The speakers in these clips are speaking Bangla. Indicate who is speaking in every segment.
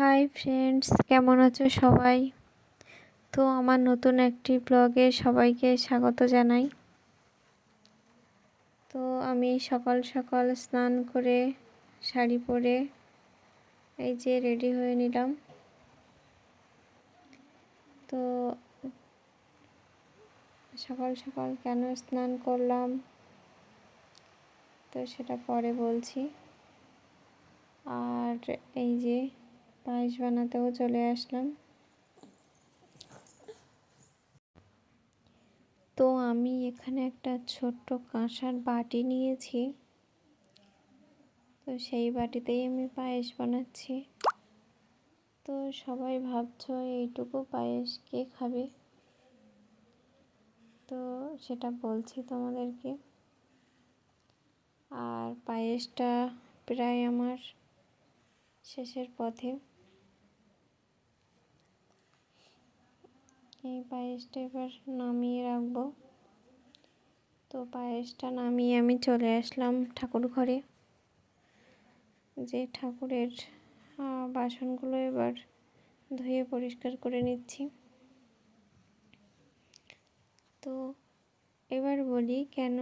Speaker 1: হাই ফ্রেন্ডস কেমন আছো সবাই? তো আমার নতুন একটি ব্লগে সবাইকে স্বাগত জানাই। তো আমি সকাল সকাল স্নান করে, শাড়ি পরে, এই যে রেডি হয়ে নিলাম। তো সকাল সকাল কেন স্নান করলাম? তো সেটা পরে বলছি। আর এই যে পায়েস বানাতেও চলে আসলাম। তো আমি এখানে একটা ছোট্ট কাঁসার বাটি নিয়েছি। তো সেই বাটিতেই আমি পায়েস বানাচ্ছি। তো সবাই ভাবছ, এইটুকু পায়েস কে খাবে? তো সেটা বলছি তোমাদেরকে। আর পায়েসটা প্রায় আমার শেষের পথে। এই পায়েসটা এবার নামিয়ে রাখব। তো পায়েসটা নামিয়ে আমি চলে আসলাম ঠাকুর ঘরে। যে ঠাকুরের বাসনগুলো এবার ধুয়ে পরিষ্কার করে নিচ্ছি। তো এবার বলি কেন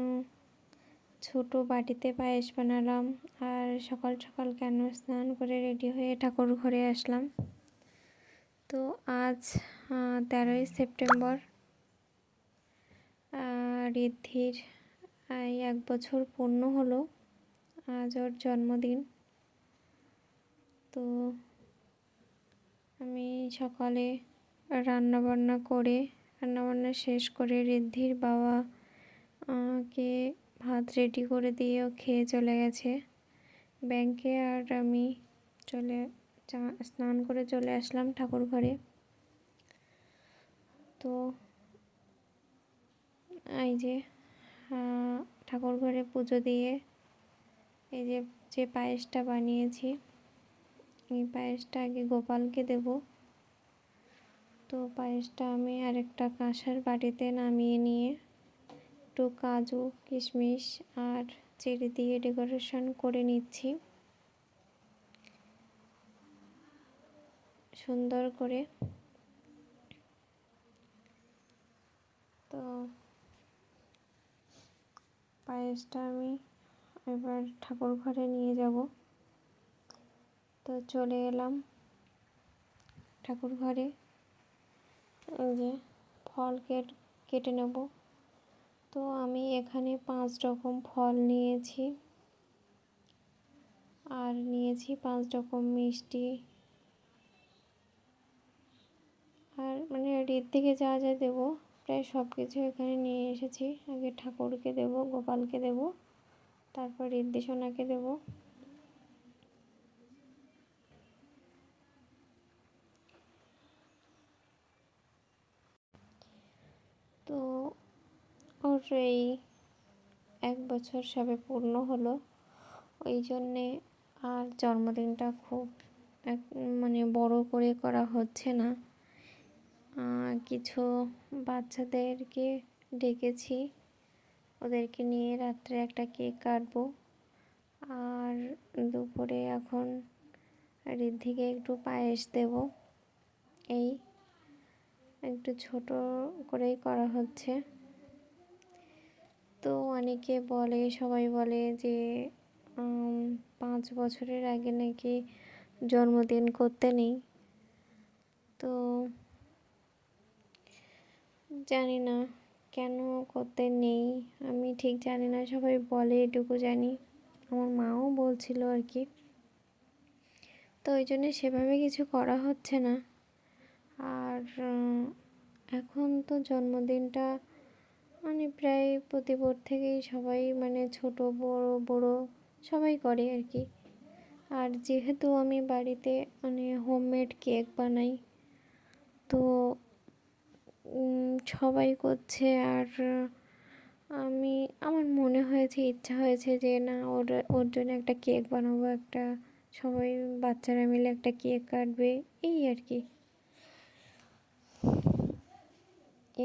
Speaker 1: ছোট বাটিতে পায়েস বানালাম আর সকাল সকাল কেন স্নান করে রেডি হয়ে ঠাকুর ঘরে আসলাম। তো আজ তেরোই সেপ্টেম্বর ঋদ্ধির এক বছর পূর্ণ হলো, আজ ওর জন্মদিন। তো আমি সকালে রান্নাবান্না করে, রান্নাবান্না শেষ করে ঋদ্ধির বাবা কে ভাত রেডি করে দিয়েও খেয়ে চলে গেছে। ব্যাংকে আর আমি চলে স্নান করে চলে আসলাম ঠাকুর ঘরে। তো এই যে ঠাকুর ঘরে পুজো দিয়ে এই যে যে পায়েসটা বানিয়েছি, এই পায়েসটা আগে গোপালকে দেব। তো পায়েসটা আমি আরেকটা কাঁসার বাটিতে নামিয়ে নিয়ে একটু কাজু, কিশমিশ আর চেরি দিয়ে ডেকোরেশন করে নিচ্ছি। সুন্দর করে। তো পায়েসটা আমি এবার ঠাকুর ঘরে নিয়ে যাব। তো চলে এলাম ঠাকুর ঘরে। যে ফল কেট কেটে নেব। তো আমি এখানে পাঁচ রকম ফল নিয়েছি। আর নিয়েছি পাঁচ রকম মিষ্টি আর মানে রেত দিকে যা যা দেবো, প্রায় সব কিছু এখানে নিয়ে এসেছি। আগে ঠাকুরকে দেব, গোপালকে দেব, তারপর ঋদ্ধি সোনাকে দেব। তো ওর এই এক বছর সবে পূর্ণ হলো। ওই জন্যে আর জন্মদিনটা খুব এক মানে বড় করে করা হচ্ছে না। কিছু বাচ্চাদেরকে ডেকেছি। ওদেরকে নিয়ে রাত্রে একটা কেক কাটবো। আর দুপুরে এখন ঋদ্ধিকে একটু পায়েস দেব। এই একটু ছোট করেই করা হচ্ছে। তো অনেকে বলে, সবাই বলে যে পাঁচ বছরের আগে নাকি জন্মদিন করতে নেই। তো জানি না কেন করতে নেই। আমি ঠিক জানি না, সবাই বলে এটুকু জানি। আমার মাও বলছিল আর কি। তো ওই জন্যে সেভাবে কিছু করা হচ্ছে না। আর এখন তো জন্মদিনটা মানে প্রায় প্রতিবার থেকেই সবাই মানে ছোট, বড় বড় সবাই করে আর কি। আর যেহেতু আমি বাড়িতে মানে হোমমেড কেক বানাই, তো সবাই করছে আর আমি, আমার মনে হয়েছে, ইচ্ছা হয়েছে যে না, ওর ওর জন্য একটা কেক বানাবো, একটা সবাই বাচ্চারা মিলে একটা কেক কাটবে, এই আর কি।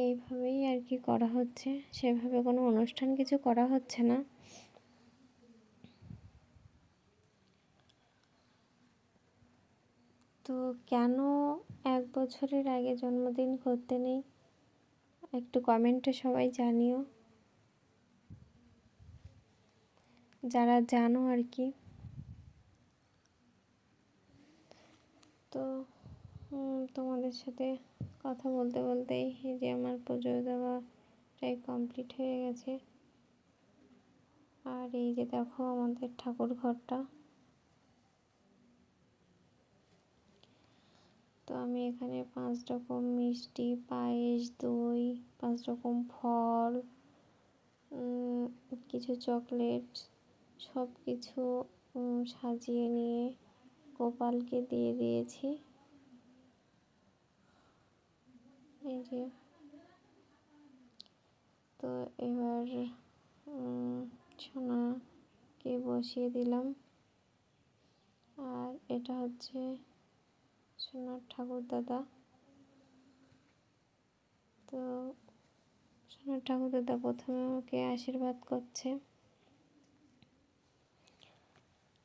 Speaker 1: এইভাবেই আর কি করা হচ্ছে, সেভাবে কোনো অনুষ্ঠান কিছু করা হচ্ছে না। তো কেন এক বছরের আগে জন্মদিন করতে নেই? একটু কমেন্টে সবাই জানিও। যারা জানো আর কি। তো তোমাদের সাথে কথা বলতে বলতেই এই যে আমার পুজো দেওয়াটাই কমপ্লিট হয়ে গেছে। আর এই যে দেখো আমাদের ঠাকুর ঘরটা। তো আমি এখানে পাঁচ রকম মিষ্টি, পায়েস, দই, পাঁচ রকম ফল কিছু চকলেট সব কিছু সাজিয়ে নিয়ে গোপালকে দিয়ে দিয়েছি। এই যে। তো এবার সোনাকে বসিয়ে দিলাম। আর এটা হচ্ছে সোনার ঠাকুর দাদা। তো সোনার ঠাকুর দাদা, প্রথমে আমাকে আশীর্বাদ করছে।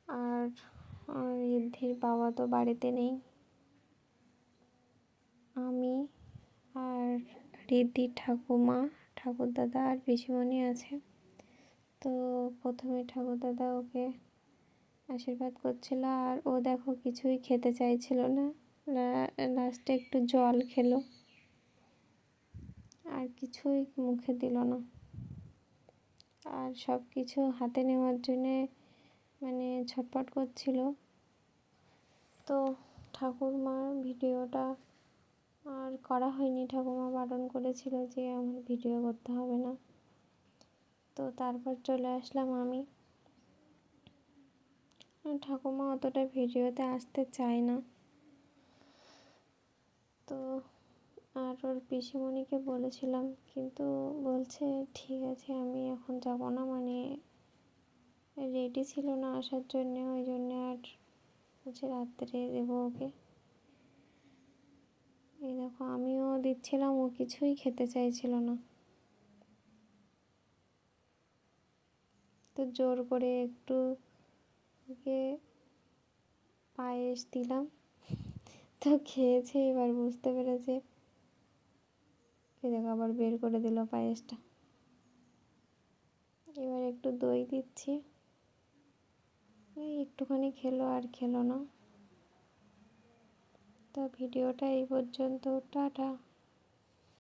Speaker 1: আর ঋদ্ধির বাবা তো বাড়িতে নেই। আমি আর ঋদ্ধির ঠাকুমা, ঠাকুর দাদা আর পিসিমণি আছে। তো প্রথমে ঠাকুর দাদা ওকে আশীর্বাদ করছিল, আর ও দেখো কিছুই খেতে চাইছিল না। লাস্টে একটু জল খেলো। আর কিছুই মুখে দিল না। আর সব কিছু হাতে নেওয়ার জন্যে মানে ছটপট করছিল। তো ঠাকুরমার ভিডিওটা আর করা হয়নি। ঠাকুমা বারণ করেছিল যে আমার ভিডিও করতে হবে না। তো তারপর চলে আসলাম আমি। ঠাকুমা অতটা ভিডিওতে আসতে চায় না। তো আর ওর পিসিমণিকে বলেছিলাম, কিন্তু বলছে, ঠিক আছে, আমি এখন যাব না। মানে রেডি ছিল না আসার জন্যে, ওই জন্যে আর হচ্ছে রাত্রে দেবো ওকে। এই দেখো, আমিও দিচ্ছিলাম, ও কিছুই খেতে চাইছিল না। তো জোর করে একটু ওকে পায়েস দিলাম। তো খেয়েছে এবার বুঝতে পেরেছে। দেখো আবার বের করে দিল পায়েসটা। এবার একটু দই দিচ্ছি। এই একটুখানি খেলো আর খেলো না। তো ভিডিওটা এই পর্যন্ত, টাটা।